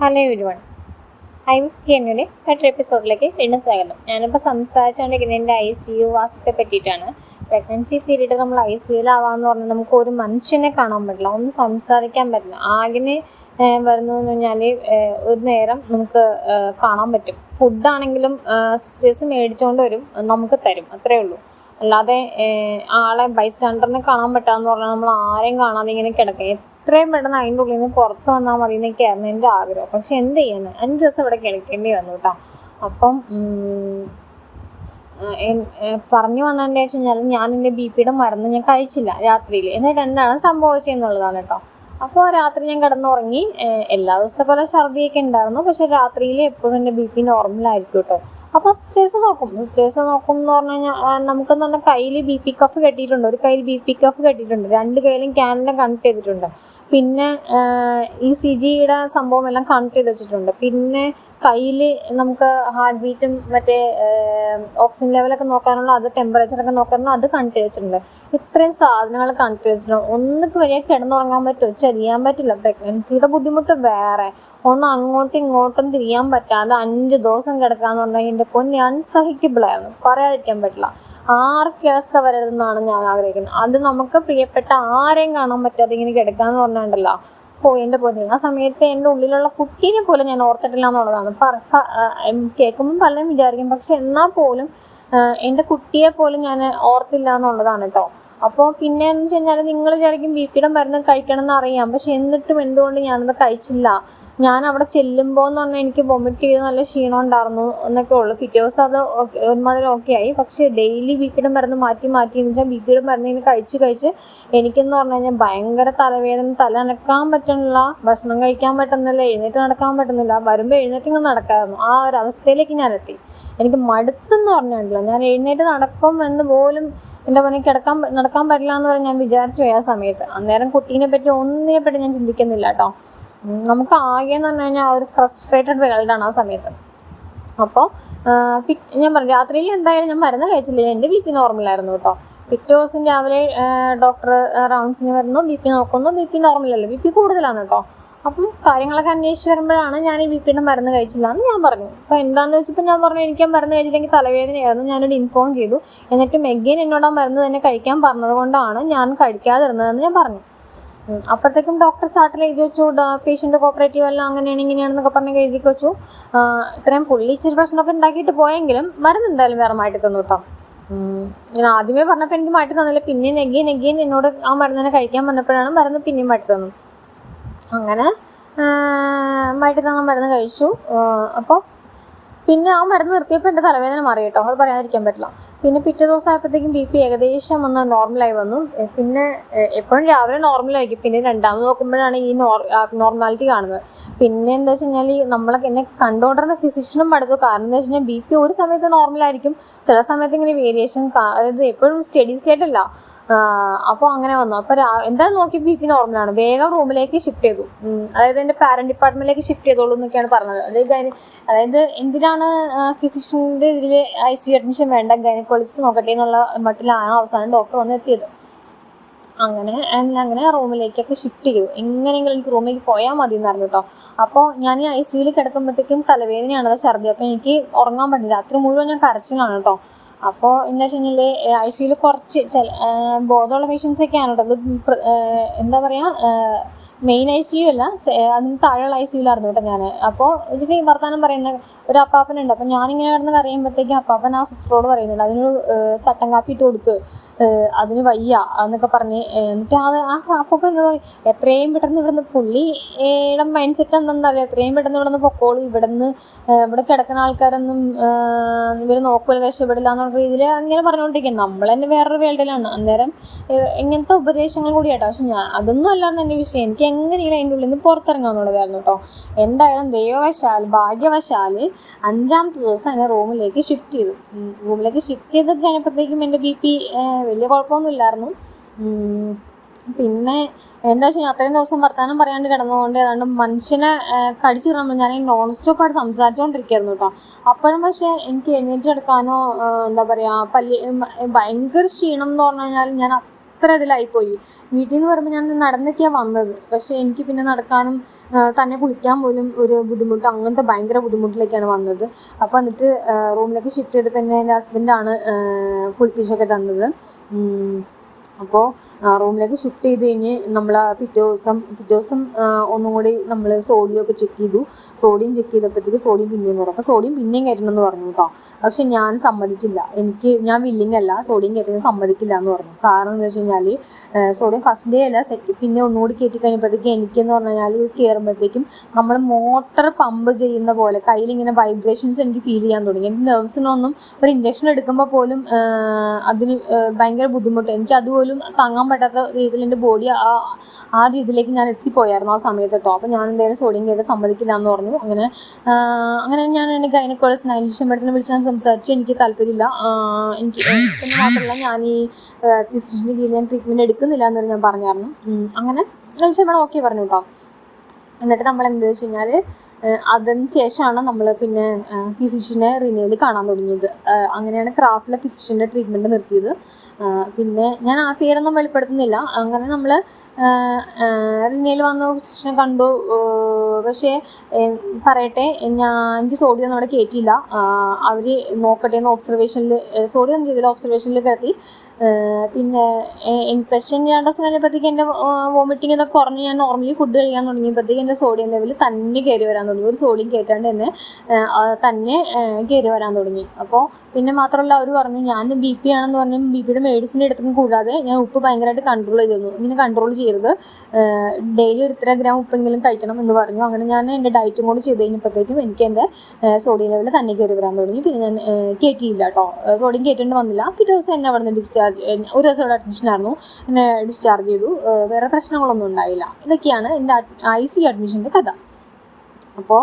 Hello everyone I എന്നെ മറ്റൊരു എപ്പിസോഡിലേക്ക് വീണ്ടും സ്വാഗതം. ഞാനിപ്പോൾ സംസാരിച്ചുകൊണ്ടിരിക്കുന്നത് എന്റെ ഐ സി യു വാസത്തെ പറ്റിയിട്ടാണ്. പ്രഗ്നൻസി പീരീഡ് നമ്മൾ ഐ സി യുലാവാന്ന് പറഞ്ഞാൽ നമുക്ക് ഒരു മനുഷ്യനെ കാണാൻ പറ്റില്ല. ഒന്ന് സംസാരിക്കാൻ പറ്റില്ല. ആകിന് വരുന്നതെന്ന് പറഞ്ഞാൽ ഒരു നേരം നമുക്ക് കാണാൻ പറ്റും. ഫുഡാണെങ്കിലും സിസ്റ്റേഴ്സ് മേടിച്ചുകൊണ്ട് വരും. നമുക്ക് തരും. അത്രേ ഉള്ളൂ. അല്ലാതെ ആളെ ബൈസ്റ്റാൻഡറിനെ കാണാൻ പറ്റാന്ന് പറഞ്ഞാൽ നമ്മൾ ആരെയും കാണാതെ ഇങ്ങനെ കിടക്കുക എത്രയും പെട്ടെന്ന് അതിന്റെ ഉള്ളിൽ നിന്ന് പുറത്ത് വന്നാൽ മതി എന്നൊക്കെയായിരുന്നു എന്റെ ആഗ്രഹം. പക്ഷെ എന്ത് ചെയ്യാൻ അഞ്ച് ദിവസം ഇവിടെ കിടക്കേണ്ടി വന്നു കേട്ടോ. അപ്പം പറഞ്ഞു വന്നതെന്ന് വെച്ച് കഴിഞ്ഞാൽ ഞാൻ എന്റെ ബി പിയുടെ മരുന്ന് ഞാൻ കഴിച്ചില്ല രാത്രിയിൽ. എന്നിട്ട് എന്താണ് സംഭവിച്ചതെന്നുള്ളതാണ് കേട്ടോ. അപ്പോൾ രാത്രി ഞാൻ കിടന്നുറങ്ങി. എല്ലാ ദിവസത്തെ പോലെ ഛർദിയൊക്കെ ഉണ്ടായിരുന്നു. പക്ഷെ രാത്രിയിൽ എപ്പോഴും എന്റെ ബി പി നോർമലായിരിക്കും കേട്ടോ. അപ്പോൾ സിസ്റ്റേഴ്സ് നോക്കും. സിസ്റ്റേഴ്സ് നോക്കും എന്ന് പറഞ്ഞു കഴിഞ്ഞാൽ നമുക്ക് പറഞ്ഞാൽ കയ്യിൽ ബി പി കഫ് കെട്ടിയിട്ടുണ്ട്. ഒരു കയ്യിൽ ബി പി കഫ് കെട്ടിയിട്ടുണ്ട്. രണ്ട് കയ്യിലും ക്യാനിനെ കണക്ട് ചെയ്തിട്ടുണ്ട്. പിന്നെ ഈ സി ജിയുടെ സംഭവം എല്ലാം കണക്ട് ചെയ്ത് വെച്ചിട്ടുണ്ട്. പിന്നെ കയ്യിൽ നമുക്ക് ഹാർട്ട് ബീറ്റും മറ്റേ ഓക്സിജൻ ലെവലൊക്കെ നോക്കാനുള്ള അത് ടെമ്പറേച്ചറൊക്കെ നോക്കാനുള്ള അത് കണക്ട് ചെയ്ത് വെച്ചിട്ടുണ്ട്. ഇത്രയും സാധനങ്ങൾ കണക്ട് ചെയ്ത് വെച്ചിട്ടുണ്ട്. ഒന്നിക്ക് വരെ കിടന്നുറങ്ങാൻ പറ്റുമോ ചെറിയാൻ പറ്റില്ല. പ്രഗ്നൻസിയുടെ ബുദ്ധിമുട്ട് വേറെ. ഒന്ന് അങ്ങോട്ടും ഇങ്ങോട്ടും തിരിയാൻ പറ്റാതെ അഞ്ച് ദിവസം കിടക്കാന്ന് പറഞ്ഞാൽ എന്റെ പൊന്നി അൺസഹിക്കബിൾ ആയിരുന്നു. പറയാതിരിക്കാൻ പറ്റില്ല. ആർക്കും അവസ്ഥ വരരുതെന്നാണ് ഞാൻ ആഗ്രഹിക്കുന്നത്. അത് നമുക്ക് പ്രിയപ്പെട്ട ആരെയും കാണാൻ പറ്റാതെ ഇങ്ങനെ കിടക്കാന്ന് പറഞ്ഞിട്ടുണ്ടല്ലോ ഓ എന്റെ പൊന്നി ആ സമയത്ത് എന്റെ ഉള്ളിലുള്ള കുട്ടീനെ പോലും ഞാൻ ഓർത്തിട്ടില്ല എന്നുള്ളതാണ്. കേൾക്കുമ്പോൾ പലരും വിചാരിക്കും. പക്ഷെ എന്നാൽ പോലും എന്റെ കുട്ടിയെ പോലും ഞാൻ ഓർത്തില്ല എന്നുള്ളതാണ് കേട്ടോ. അപ്പോൾ പിന്നെ എന്ന് വെച്ച് കഴിഞ്ഞാൽ നിങ്ങൾ വിചാരിക്കും ബി പിയുടെ മരുന്ന് കഴിക്കണം എന്ന് അറിയാം. പക്ഷെ എന്നിട്ടും എന്തുകൊണ്ട് ഞാനത് കഴിച്ചില്ല? ഞാൻ അവിടെ ചെല്ലുമ്പോൾ എന്ന് പറഞ്ഞാൽ എനിക്ക് വൊമിറ്റ് ചെയ്ത് നല്ല ക്ഷീണം ഉണ്ടായിരുന്നു എന്നൊക്കെ ഉള്ളു. പിറ്റേ ദിവസം അത് ഒരുമാതിരി ഓക്കെ ആയി. പക്ഷേ ഡെയിലി ബി പിയുടെ മരുന്ന് മാറ്റി മാറ്റി എന്ന് വെച്ചാൽ ബി പിയുടെ മരുന്ന് ഇങ്ങനെ കഴിച്ച് കഴിച്ച് എനിക്കെന്ന് പറഞ്ഞു കഴിഞ്ഞാൽ ഭയങ്കര തലവേദന തല അനക്കാൻ പറ്റുന്നില്ല ഭക്ഷണം കഴിക്കാൻ പറ്റുന്നില്ല എഴുന്നേറ്റ് നടക്കാൻ പറ്റുന്നില്ല. വരുമ്പോൾ എഴുന്നേറ്റ് ഇങ്ങനെ നടക്കാമായിരുന്നു ആ ഒരു അവസ്ഥയിലേക്ക് ഞാൻ എത്തി എനിക്ക് മടുത്തെന്ന് പറഞ്ഞിട്ടില്ല ഞാൻ എഴുന്നേറ്റ് നടക്കും എന്ന് പോലും എന്റെ പണി കിടക്കാൻ നടക്കാൻ പറ്റില്ല എന്ന് പറഞ്ഞ് ഞാൻ വിചാരിച്ചു പോയി ആ സമയത്ത്. അന്നേരം കുട്ടീനെ പറ്റി ഒന്നിനെ പറ്റി ഞാൻ ചിന്തിക്കുന്നില്ല കേട്ടോ. നമുക്ക് ആകെ എന്ന് പറഞ്ഞു കഴിഞ്ഞാൽ ഒരു ഫ്രസ്ട്രേറ്റഡ് വേൾഡ് ആണ് ആ സമയത്ത്. അപ്പോൾ ഞാൻ പറഞ്ഞു രാത്രിയിൽ എന്തായാലും ഞാൻ മരുന്ന് കഴിച്ചില്ല. എന്റെ ബി പി നോർമലായിരുന്നു കേട്ടോ. പിറ്റേ ദിവസം രാവിലെ ഡോക്ടർ റൗണ്ട്സിന് വരുന്നു. ബി പി നോക്കുന്നു. ബി പി നോർമലല്ല ബി പി കൂടുതലാണ് കേട്ടോ. അപ്പം കാര്യങ്ങളൊക്കെ അന്വേഷിച്ച് വരുമ്പോഴാണ് ഞാൻ ഈ ബി പിയുടെ മരുന്ന് കഴിച്ചില്ല എന്ന് ഞാൻ പറഞ്ഞു. അപ്പോൾ എന്താണെന്ന് വെച്ചപ്പോൾ ഞാൻ പറഞ്ഞു എനിക്ക് ആ മരുന്ന് കഴിച്ചില്ലെങ്കിൽ തലവേദനയായിരുന്നു. ഞാനൊരു ഇൻഫോം ചെയ്തു. എന്നിട്ട് മെഗീൻ എന്നോട് ആ മരുന്ന് തന്നെ കഴിക്കാൻ പറഞ്ഞത് കൊണ്ടാണ് ഞാൻ കഴിക്കാതിരുന്നതെന്ന് ഞാൻ പറഞ്ഞു. അപ്പോഴത്തേക്കും ഡോക്ടർ ചാർട്ടിൽ എഴുതി വെച്ചു. പേഷ്യന്റ് കോപ്പറേറ്റീവ് അല്ല അങ്ങനെയാണ് ഇങ്ങനെയാണെന്നൊക്കെ പറഞ്ഞ് എഴുതി വെച്ചു. ഇത്രയും പുള്ളി ഇച്ചിരി പ്രശ്നമൊക്കെ ഉണ്ടാക്കിയിട്ട് പോയെങ്കിലും മരുന്ന് എന്തായാലും വേറെ മാറ്റി തന്നു കേട്ടോ. ഞാൻ ആദ്യമേ പറഞ്ഞപ്പോൾ എനിക്ക് മാറ്റി തന്നില്ല. പിന്നെ നെഗി നെഗി എന്നോട് ആ മരുന്നിനെ കഴിക്കാൻ വന്നപ്പോഴാണ് മരുന്ന് പിന്നെയും മാറ്റി തന്നു. അങ്ങനെ മാറ്റി തന്ന മരുന്ന് കഴിച്ചു. അപ്പോൾ പിന്നെ ആ മരുന്ന് നിർത്തിയപ്പോൾ എന്റെ തലവേദന മാറി കേട്ടോ. അത് പറയാതിരിക്കാൻ പറ്റില്ല. പിന്നെ പിറ്റേ ദിവസം ആയപ്പോഴത്തേക്കും ബി പി ഏകദേശം ഒന്ന് നോർമലായി വന്നു. പിന്നെ എപ്പോഴും രാവിലെ നോർമലായിരിക്കും പിന്നെ രണ്ടാമത് നോക്കുമ്പോഴാണ് ഈ നോർ നോർമാലിറ്റി കാണുന്നത്. പിന്നെ എന്താ വെച്ച് കഴിഞ്ഞാൽ നമ്മളെ എന്നെ കണ്ടുകൊണ്ടിരുന്ന ഫിസിഷ്യനും പഠിത്തു കാരണം എന്താ വെച്ച് കഴിഞ്ഞാൽ ബി പി ഒരു സമയത്ത് നോർമലായിരിക്കും ചില സമയത്ത് ഇങ്ങനെ വേരിയേഷൻ അതായത് എപ്പോഴും സ്റ്റഡി സ്റ്റേറ്റ് അല്ല. അപ്പോൾ അങ്ങനെ വന്നു. അപ്പോൾ എന്താ നോക്കി ബി പി നോർമലാണ്. വേഗം റൂമിലേക്ക് ഷിഫ്റ്റ് ചെയ്തു. അതായത് എന്റെ പാരന്റ് ഡിപ്പാർട്ട്മെന്റിലേക്ക് ഷിഫ്റ്റ് ചെയ്തോളൂ എന്നൊക്കെയാണ് പറഞ്ഞത്. അതായത് അതായത് എന്തിനാണ് ഫിസിഷ്യന്റെ ഇതിൽ ഐ സി അഡ്മിഷൻ വേണ്ട? ഗൈനക്കോളജിസ്റ്റ് നോക്കട്ടെ എന്നുള്ള മട്ടിലാണ് അവസാനം ഡോക്ടർ വന്ന് എത്തിയത്. അങ്ങനെ അങ്ങനെ റൂമിലേക്കൊക്കെ ഷിഫ്റ്റ് ചെയ്തു. എങ്ങനെയെങ്കിലും എനിക്ക് റൂമിലേക്ക് പോയാൽ മതി എന്നായിരുന്നു കേട്ടോ അപ്പോൾ ഞാൻ ഐ സിയിൽ കിടക്കുമ്പോഴത്തേക്കും തലവേദനയാണ് ഛർദി അപ്പോൾ എനിക്ക് ഉറങ്ങാൻ പറ്റില്ല. രാത്രി മുഴുവൻ ഞാൻ കരച്ചിലാണ് കേട്ടോ അപ്പോൾ എന്താ വെച്ചിട്ടുണ്ടെങ്കിൽ ഐ സിയിൽ കുറച്ച് ചില ബോധമുള്ള പേഷ്യൻസ് ഒക്കെയാണ് കേട്ടോ അത് എന്താ പറയുക മെയിൻ ഐ സി യു അല്ല അതിന് താഴെയുള്ള ഐ സി യുലായിരുന്നു കേട്ടോ ഞാൻ അപ്പോൾ ഇച്ചിരി വർത്താനം പറയുന്ന ഒരു അപ്പാപ്പനുണ്ട്. അപ്പം ഞാനിങ്ങനെ കിടന്ന് കരയുമ്പോഴത്തേക്കും അപ്പാപ്പൻ ആ സിസ്റ്ററോട് പറയുന്നുണ്ട് അതിനൊരു തട്ടൻ കാപ്പി ഇട്ട് കൊടുക്ക്. അതിന് വയ്യ എന്നൊക്കെ പറഞ്ഞ് എന്നിട്ട് അത് ആ അപ്പാപ്പൻ എത്രയും പെട്ടെന്ന് ഇവിടുന്ന് പുള്ളിയുടെ മൈൻഡ് സെറ്റ് എന്താണെന്ന് അറിയാം എത്രയും പെട്ടെന്ന് ഇവിടുന്ന് പൊക്കോളൂ. ഇവിടുന്ന് ഇവിടെ കിടക്കുന്ന ആൾക്കാരൊന്നും ഇവർ നോക്കൂല രക്ഷപ്പെടില്ല എന്നുള്ള രീതിയിൽ അങ്ങനെ പറഞ്ഞുകൊണ്ടിരിക്കുന്നത് നമ്മൾ തന്നെ വേറൊരു വേൾഡിലാണ് അന്നേരം ഇങ്ങനത്തെ ഉപദേശങ്ങൾ കൂടിയാട്ടോ. പക്ഷെ ഞാൻ അതൊന്നും അല്ലാന്ന് എന്റെ വിഷയം. എനിക്ക് എങ്ങനെയെങ്കിലും അതിന്റെ ഉള്ളിൽ നിന്ന് പുറത്തിറങ്ങുക എന്നുള്ളതായിരുന്നു കേട്ടോ. എന്തായാലും ദൈവവശാൽ ഭാഗ്യവശാൽ അഞ്ചാമത്തെ ദിവസം എന്നെ റൂമിലേക്ക് ഷിഫ്റ്റ് ചെയ്തു. റൂമിലേക്ക് ഷിഫ്റ്റ് ചെയ്ത് കഴിഞ്ഞപ്പോഴത്തേക്കും എന്റെ ബി പി വലിയ കുഴപ്പമൊന്നുമില്ലായിരുന്നു പിന്നെ എന്താ വെച്ചാൽ അത്രയും ദിവസം വർത്താനം പറയാണ്ട് കിടന്നുകൊണ്ട് ഏതാണ്ട് മനുഷ്യനെ കടിച്ചു കിടന്നു ഞാൻ നോൺ സ്റ്റോപ്പ് ആയിട്ട് സംസാരിച്ചുകൊണ്ടിരിക്കുകയായിരുന്നു കേട്ടോ. അപ്പോഴും പക്ഷേ എനിക്ക് എഴുന്നേറ്റെടുക്കാനോ ഏഹ്, എന്താ പറയുക പല്ലി ഭയങ്കര ക്ഷീണം എന്ന് പറഞ്ഞു കഴിഞ്ഞാൽ ഞാൻ അത്ര ഇതിലായിപ്പോയി വീട്ടിൽ നിന്ന് പറയുമ്പോൾ ഞാൻ നടന്നൊക്കെയാണ് വന്നത്. പക്ഷേ എനിക്ക് പിന്നെ നടക്കാനും തന്നെ കുളിക്കാൻ പോലും ഒരു ബുദ്ധിമുട്ട് അങ്ങനത്തെ ഭയങ്കര ബുദ്ധിമുട്ടിലേക്കാണ് വന്നത്. അപ്പോൾ എന്നിട്ട് റൂമിലേക്ക് ഷിഫ്റ്റ് ചെയ്തപ്പോൾ എന്നെ എന്റെ ഹസ്ബൻഡാണ് കുളിപ്പിച്ചൊക്കെ തന്നത്. അപ്പോൾ റൂമിലേക്ക് ഷിഫ്റ്റ് ചെയ്ത് കഴിഞ്ഞ് നമ്മൾ പിറ്റേ ദിവസം പിറ്റേ ദിവസം ഒന്നും കൂടി നമ്മൾ സോഡിയം ഒക്കെ ചെക്ക് ചെയ്തു. സോഡിയം ചെക്ക് ചെയ്തപ്പോഴത്തേക്ക് സോഡിയം പിന്നെയും കയറും അപ്പോൾ സോഡിയം പിന്നെയും കയറ്റണം എന്ന് പറഞ്ഞു കേട്ടോ. പക്ഷെ ഞാൻ സമ്മതിച്ചില്ല. എനിക്ക് ഞാൻ വില്ലിങ് അല്ല. സോഡിയം കയറ്റുന്നത് സമ്മതിക്കില്ല എന്ന് പറഞ്ഞു. കാരണം എന്താ വെച്ച് കഴിഞ്ഞാൽ സോഡിയം ഫസ്റ്റ് ഡേ അല്ല സെക്കൻഡ് പിന്നെ ഒന്നുകൂടി കയറ്റി കഴിഞ്ഞപ്പോഴത്തേക്ക് എനിക്കെന്ന് പറഞ്ഞു കഴിഞ്ഞാൽ കയറുമ്പോഴത്തേക്കും നമ്മൾ മോട്ടർ പമ്പ് ചെയ്യുന്ന പോലെ കയ്യിലിങ്ങനെ വൈബ്രേഷൻസ് എനിക്ക് ഫീൽ ചെയ്യാൻ തുടങ്ങി. എന്റെ നെർവ്സിനൊന്നും ഒരു ഇഞ്ചക്ഷൻ എടുക്കുമ്പോൾ പോലും അതിന് ഭയങ്കര ബുദ്ധിമുട്ട്. എനിക്ക് അതുപോലും താങ്ങാൻ പറ്റാത്ത രീതിയിൽ എന്റെ ബോഡി ആ ആ രീതിയിലേക്ക് ഞാൻ എത്തിപ്പോയായിരുന്നു ആ സമയത്ത് കേട്ടോ. അപ്പോൾ ഞാൻ എന്തായാലും സോഡിയം കയറി സമ്മതിക്കില്ല എന്ന് പറഞ്ഞു. അങ്ങനെ അങ്ങനെ ഞാൻ എന്റെ ഗൈനക്കോളജിന് അന്വേഷണം മേഡത്തിനെ വിളിച്ച് ഞാൻ സംസാരിച്ചു. എനിക്ക് താല്പര്യമില്ല. എനിക്ക് മാത്രമല്ല ഞാൻ ഈ ഫിസിഷ്യന്റെ കീഴിൽ ഞാൻ ട്രീറ്റ്മെന്റ് എടുക്കുന്നില്ല എന്ന് ഞാൻ പറഞ്ഞായിരുന്നു. അങ്ങനെ. വിളിച്ചാൽ മേഡം ഓക്കെ പറഞ്ഞു കേട്ടോ. എന്നിട്ട് നമ്മൾ എന്താ വെച്ച് കഴിഞ്ഞാൽ അതിന് ശേഷമാണ് നമ്മൾ പിന്നെ ഫിസിഷ്യനെ റിനയിൽ കാണാൻ തുടങ്ങിയത്. അങ്ങനെയാണ് ക്രാഫ്റ്റിലെ ഫിസിഷ്യന്റെ ട്രീറ്റ്മെന്റ് നിർത്തിയത്. പിന്നെ ഞാൻ ആ പേരൊന്നും വെളിപ്പെടുത്തുന്നില്ല. അങ്ങനെ നമ്മൾ റിനയിൽ വന്ന ഫിസിഷ്യനെ കണ്ടു പക്ഷേ പറയട്ടെ ഞാൻ എനിക്ക് സോഡിയം അവിടെ കയറ്റിയില്ല അവർ നോക്കട്ടെ എന്ന് ഒബ്സർവേഷനിൽ സോഡിയം രീതിയിൽ ഒബ്സർവേഷനിൽ കയറ്റി പിന്നെ ക്വസ്റ്റ്യൻ ഞാൻ ദിവസം കഴിഞ്ഞപ്പോഴത്തേക്ക് എന്റെ വോമിറ്റിംഗ് ഇതൊക്കെ കുറഞ്ഞ് ഞാൻ നോർമലി ഫുഡ് കഴിക്കാൻ തുടങ്ങിയപ്പോഴത്തേക്ക് എന്റെ സോഡിയം ലെവൽ തന്നെ കയറി വരാൻ തുടങ്ങി. ഒരു സോഡിയം കയറ്റാണ്ട് തന്നെ തന്നെ കയറി വരാൻ തുടങ്ങി. അപ്പോൾ പിന്നെ മാത്രമല്ല അവർ പറഞ്ഞു ഞാൻ ബി പി ആണെന്ന് പറഞ്ഞു ബി പിയുടെ മെഡിസിൻ എടുത്തും കൂടാതെ ഞാൻ ഉപ്പ് ഭയങ്കരമായിട്ട് കൺട്രോൾ ചെയ്തിരുന്നു ഇങ്ങനെ കൺട്രോൾ ചെയ്യരുത്. ഡെയിലി ഒരു ഇത്ര ഗ്രാം ഉപ്പെങ്കിലും കഴിക്കണം എന്ന് പറഞ്ഞു. അങ്ങനെ ഞാൻ എന്റെ ഡയറ്റും കൂടി ചെയ്ത് കഴിഞ്ഞപ്പോഴത്തേക്കും എനിക്ക് എന്റെ സോഡിയം ലെവൽ തന്നെ കയറി വരാൻ തുടങ്ങി. പിന്നെ ഞാൻ കയറ്റിയില്ല കേട്ടോ. സോഡിയം കയറ്റേണ്ടി വന്നില്ല. പിറ്റേ ദിവസം എന്നെ അവിടെ നിന്ന് ഡിസ്ചാർജ് ഒരു ദിവസം അവിടെ അഡ്മിഷൻ ആയിരുന്നു. എന്നെ ഡിസ്ചാർജ് ചെയ്തു. വേറെ പ്രശ്നങ്ങളൊന്നും ഉണ്ടായില്ല. ഇതൊക്കെയാണ് എന്റെ ഐ സി അഡ്മിഷന്റെ കഥ. അപ്പോൾ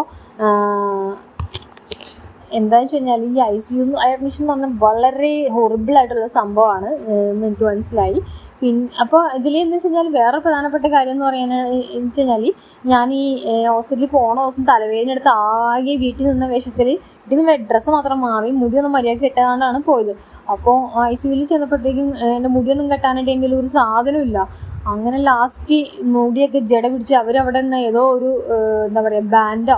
എന്താണെന്ന് വെച്ച് കഴിഞ്ഞാൽ ഈ ഐ സി യു അഡ്മിഷൻ എന്ന് പറഞ്ഞാൽ വളരെ ഹൊറിബിൾ ആയിട്ടുള്ള സംഭവമാണ് എന്ന് എനിക്ക് മനസ്സിലായി. പിന്നെ അപ്പോൾ ഇതിൽ എന്ന് വെച്ച് കഴിഞ്ഞാൽ വേറെ പ്രധാനപ്പെട്ട കാര്യം എന്ന് പറയുന്നത് എന്ന് വെച്ച് കഴിഞ്ഞാൽ ഞാൻ ഈ ഹോസ്പിറ്റലിൽ പോണ ദിവസം തലവേദന എടുത്ത് ആകെ വീട്ടിൽ നിന്ന വേഷത്തിൽ വീട്ടിൽ നിന്ന് ഡ്രസ്സ് മാത്രം മാറി മുടിയൊന്നും മര്യാദ കെട്ടാണ്ടാണ് പോയത്. അപ്പോൾ ഐ സി യുവിൽ ചെന്നപ്പോഴത്തേക്കും എന്റെ മുടിയൊന്നും കെട്ടാനായിട്ട് എന്റെ ഒരു ഒരു സാധനമില്ല അങ്ങനെ ലാസ്റ്റ് മുടിയൊക്കെ ജട പിടിച്ച് അവരവിടെ നിന്ന് ഏതോ ഒരു എന്താ പറയുക ബാൻഡോ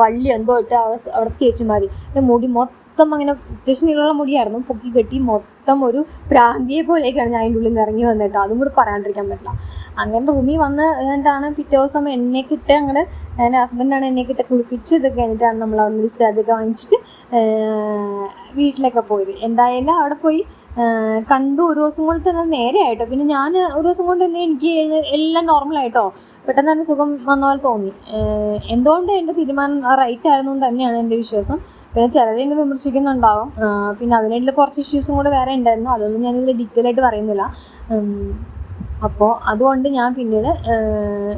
വള്ളി എന്തോ ഇട്ട് അവർ അവിടെ ചേച്ചിമാരി മുടി മൊത്തം അങ്ങനെ അത്യാവശ്യം നീളമുള്ള മുടിയായിരുന്നു. പൊക്കി കെട്ടി മൊത്തം ഒരു പ്രാന്തിയെ പോലെയൊക്കെയാണ് ഞാൻ അതിന്റെ ഉള്ളിൽ നിന്ന് ഇറങ്ങി വന്നിട്ട്. അതും കൂടി പറയാണ്ടിരിക്കാൻ പറ്റില്ല. അങ്ങനെ റൂമിൽ വന്ന് എന്നിട്ടാണ് പിറ്റേ ദിവസം എന്നെ കിട്ട അങ്ങനെ എന്റെ ഹസ്ബൻഡാണ് എന്നെ കിട്ട കുളിപ്പിച്ച് ഇതൊക്കെ കഴിഞ്ഞിട്ടാണ് നമ്മൾ അവിടെ നിന്ന് ഡിസ്ചാർജ് ഒക്കെ വാങ്ങിച്ചിട്ട് വീട്ടിലൊക്കെ പോയത്. എന്തായാലും അവിടെ പോയി കണ്ടു ഒരു ദിവസം കൊണ്ട് തന്നെ നേരെ ആയിട്ടോ. പിന്നെ ഞാൻ ഒരു ദിവസം കൊണ്ട് തന്നെ എനിക്ക് എല്ലാം നോർമൽ ആയിട്ടോ. പെട്ടെന്ന് തന്നെ സുഖം വന്ന പോലെ തോന്നി. എന്തുകൊണ്ട് എന്റെ തീരുമാനം റൈറ്റ് ആയിരുന്നു എന്ന് തന്നെയാണ് എന്റെ വിശ്വാസം. പിന്നെ ചിലരെ എന്നെ വിമർശിക്കുന്നുണ്ടാവും. പിന്നെ അതിനിടയിൽ കുറച്ച് ഇഷ്യൂസും കൂടെ വേറെ ഉണ്ടായിരുന്നു. അതൊന്നും ഞാൻ ഞാനിതിൽ ഡീറ്റെയിൽ ആയിട്ട് പറയുന്നില്ല. അപ്പോൾ അതുകൊണ്ട് ഞാൻ പിന്നീട്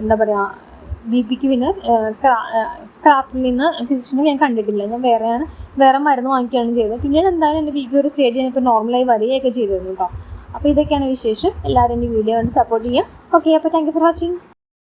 എന്താ പറയുക ബി പിക്ക് പിന്നെ ക്രാഫ്റ്റിൽ നിന്ന് ഫിസിഷ്യനെ ഞാൻ കണ്ടിട്ടില്ല. ഞാൻ വേറെയാണ് വേറെ മരുന്ന് വാങ്ങിക്കുകയാണ് ചെയ്തത്. പിന്നീട് എന്തായാലും എന്റെ ബി പി ഒരു സ്റ്റേജ് ഞാനിപ്പോൾ നോർമലായി വരികയൊക്കെ ചെയ്തിരുന്നു കേട്ടോ അപ്പോൾ ഇതൊക്കെയാണ് വിശേഷം. എല്ലാവരും എന്റെ വീഡിയോ കണ്ട് സപ്പോർട്ട് ചെയ്യുക ഓക്കെ അപ്പോൾ താങ്ക് യു ഫോർ വാച്ചിങ്